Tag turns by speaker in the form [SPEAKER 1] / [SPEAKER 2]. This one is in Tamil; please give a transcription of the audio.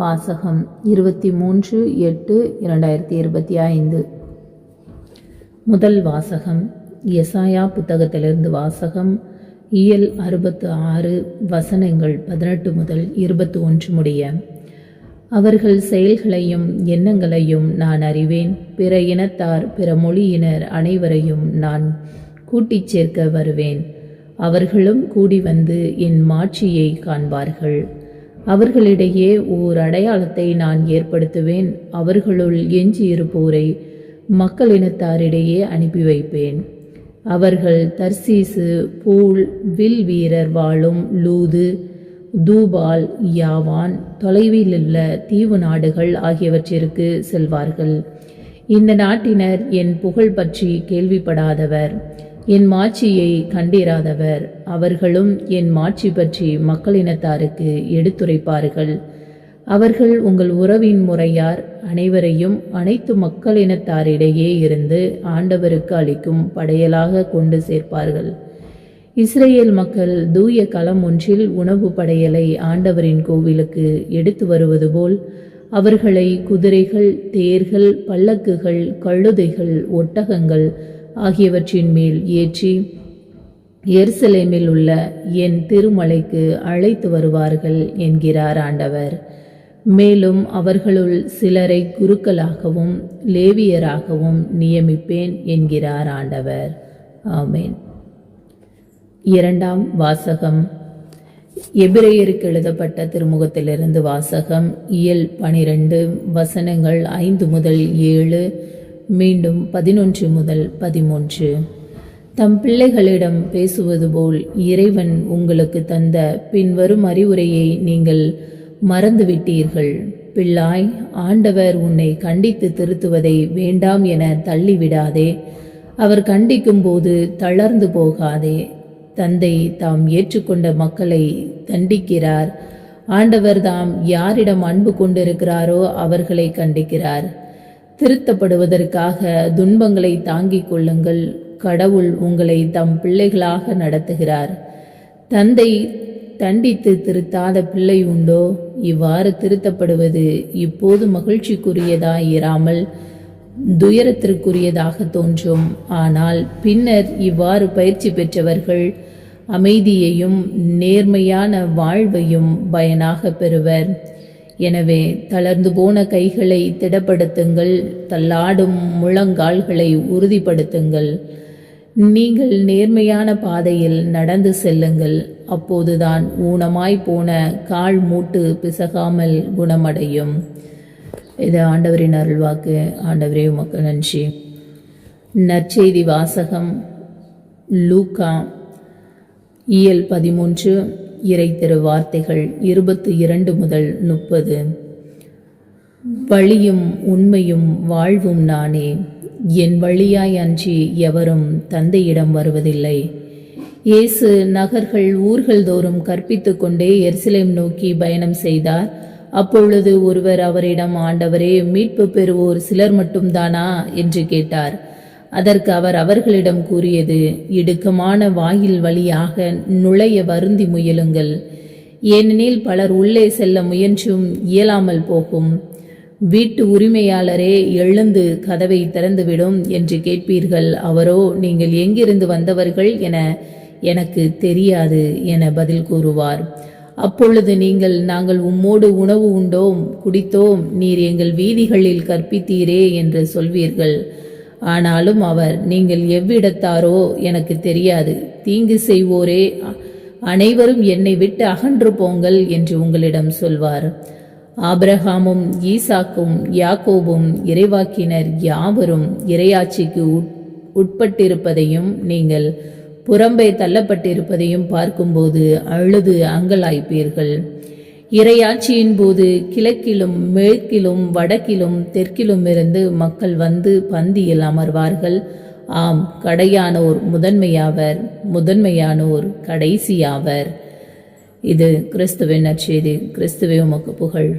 [SPEAKER 1] வாசகம் இருபத்தி மூன்று எட்டு இரண்டாயிரத்தி இருபத்தி ஐந்து முதல் வாசகம் எசாயா புத்தகத்திலிருந்து வாசகம் இயல் அறுபத்து ஆறு வசனங்கள் பதினெட்டு முதல் இருபத்தி ஒன்று முடிய அவர்கள் செயல்களையும் எண்ணங்களையும் நான் அறிவேன் பிற இனத்தார் பிற மொழியினர் அனைவரையும் நான் கூட்டிச் சேர்க்க வருவேன் அவர்களும் கூடி வந்து என் மாட்சியை காண்பார்கள் அவர்களிடையே ஓர் அடையாளத்தை நான் ஏற்படுத்துவேன் அவர்களுள் எஞ்சியிருப்போரை மக்கள் இனத்தாரிடையே அனுப்பி வைப்பேன் அவர்கள் தர்சீசு பூல் வில் வீரர் வாழும் லூது தூபால் யாவான் தொலைவில் உள்ள தீவு நாடுகள் ஆகியவற்றிற்கு செல்வார்கள் இந்த நாட்டினர் என் புகழ் பற்றி கேள்விப்படாதவர் என் மாட்சியை கண்டிராதவர் அவர்களும் என் மாட்சி பற்றி மக்களினத்தாருக்கு எடுத்துரைப்பார்கள் அவர்கள் உங்கள் உறவின் முறையார் அனைவரையும் அனைத்து மக்களினத்தாரிடையே இருந்து ஆண்டவருக்கு அளிக்கும் படையலாக கொண்டு சேர்ப்பார்கள் இஸ்ரேல் மக்கள் தூய களம் ஒன்றில் உணவு படையலை ஆண்டவரின் கோவிலுக்கு எடுத்து வருவது போல் அவர்களை குதிரைகள் தேர்கள் பல்லக்குகள் கழுதைகள் ஒட்டகங்கள் ஆகியவற்றின் மேல் ஏற்றி எருசலேமில் உள்ள என் திருமலைக்கு அழைத்து வருவார்கள் என்கிறார் ஆண்டவர் மேலும் அவர்களுள் சிலரை குருக்களாகவும் லேவியராகவும் நியமிப்பேன் என்கிறார் ஆண்டவர் ஆமேன்
[SPEAKER 2] இரண்டாம் வாசகம் எபிரேயருக்கு எழுதப்பட்ட திருமுகத்திலிருந்து வாசகம் இயல் பனிரெண்டு வசனங்கள் ஐந்து முதல் ஏழு மீண்டும் பதினொன்று முதல் பதிமூன்று தம் பிள்ளைகளிடம் பேசுவது போல் இறைவன் உங்களுக்கு தந்த பின்வரும் அறிவுரையை நீங்கள் மறந்துவிட்டீர்கள் பிள்ளாய் ஆண்டவர் உன்னை கண்டித்து திருத்துவதை வேண்டாம் என தள்ளிவிடாதே அவர் கண்டிக்கும் போது தளர்ந்து போகாதே தந்தை தாம் ஏற்றுக்கொண்ட மக்களை தண்டிக்கிறார் ஆண்டவர் தாம் யாரிடம் அன்பு கொண்டிருக்கிறாரோ அவர்களை கண்டிக்கிறார் திருத்தப்படுவதற்காக துன்பங்களை தாங்கிக் கொள்ளுங்கள் கடவுள் உங்களை தம் பிள்ளைகளாக நடத்துகிறார் தந்தை தண்டித்து திருத்தாத பிள்ளை உண்டோ இவ்வாறு திருத்தப்படுவது இப்போது மகிழ்ச்சிக்குரியதாய் இராமல் துயரத்திற்குரியதாக தோன்றும் ஆனால் பின்னர் இவ்வாறு பயிற்சி பெற்றவர்கள் அமைதியையும் நேர்மையான வாழ்வையும் பயனாக பெறுவர் எனவே தளர்ந்து போன கைகளை திடப்படுத்துங்கள் தள்ளாடும் முழங்கால்களை உறுதிப்படுத்துங்கள் நீங்கள் நேர்மையான பாதையில் நடந்து செல்லுங்கள் அப்போதுதான் ஊனமாய் போன கால் மூட்டு பிசகாமல் குணமடையும் இது ஆண்டவரின் அருள்வாக்கு ஆண்டவரே உமக்கு நன்றி
[SPEAKER 3] நற்செய்தி வாசகம் லூக்கா இயல் பதிமூன்று இறை திரு வார்த்தைகள் இருபத்தி இரண்டு முதல் முப்பது வழியும் உண்மையும் வாழ்வும் நானே என் வழியாய் அன்றி எவரும் தந்தையிடம் வருவதில்லை இயேசு நகர்கள் ஊர்கள் தோறும் கற்பித்து கொண்டே எருசலேம் நோக்கி பயணம் செய்தார் அப்பொழுது ஒருவர் அவரிடம் ஆண்டவரே மீட்பு பெறுவோர் சிலர் மட்டும்தானா என்று கேட்டார் அதற்கு அவர் அவர்களிடம் கூறியது இடுக்கமான வாயில் வழியாக நுழைய வருந்தி முயலுங்கள் ஏனெனில் பலர் உள்ளே செல்ல முயன்றும் இயலாமல் போகும் வீட்டு உரிமையாளரே எழுந்து கதவை திறந்துவிடும் என்று கேட்பீர்கள் அவரோ நீங்கள் எங்கிருந்து வந்தவர்கள் என எனக்கு தெரியாது என பதில் கூறுவார் அப்பொழுது நீங்கள் நாங்கள் உம்மோடு உணவு உண்டோம் குடித்தோம் நீர் எங்கள் வீதிகளில் கற்பித்தீரே என்று சொல்வீர்கள் ஆனாலும் அவர் நீங்கள் எவ்விடத்தாரோ எனக்கு தெரியாது தீங்கு செய்வோரே அனைவரும் என்னை விட்டு அகன்று போங்கள் என்று உங்களிடம் சொல்வார் ஆபிரஹாமும் ஈசாக்கும் யாக்கோபும் இறைவாக்கினர் யாவரும் இரையாட்சிக்கு உட்பட்டிருப்பதையும் நீங்கள் புறம்பே தள்ளப்பட்டிருப்பதையும் பார்க்கும்போது அழுது அங்கலாய்ப்பீர்கள் இறையாட்சியின் போது கிழக்கிலும் மேற்கிலும் வடக்கிலும் தெற்கிலும் இருந்து மக்கள் வந்து பந்தியில் அமர்வார்கள் ஆம் கடையானோர் முதன்மையாவர் முதன்மையானோர் கடைசியாவர் இது கிறிஸ்துவின் நற்செய்தி கிறிஸ்துவே உமக்கு புகழ்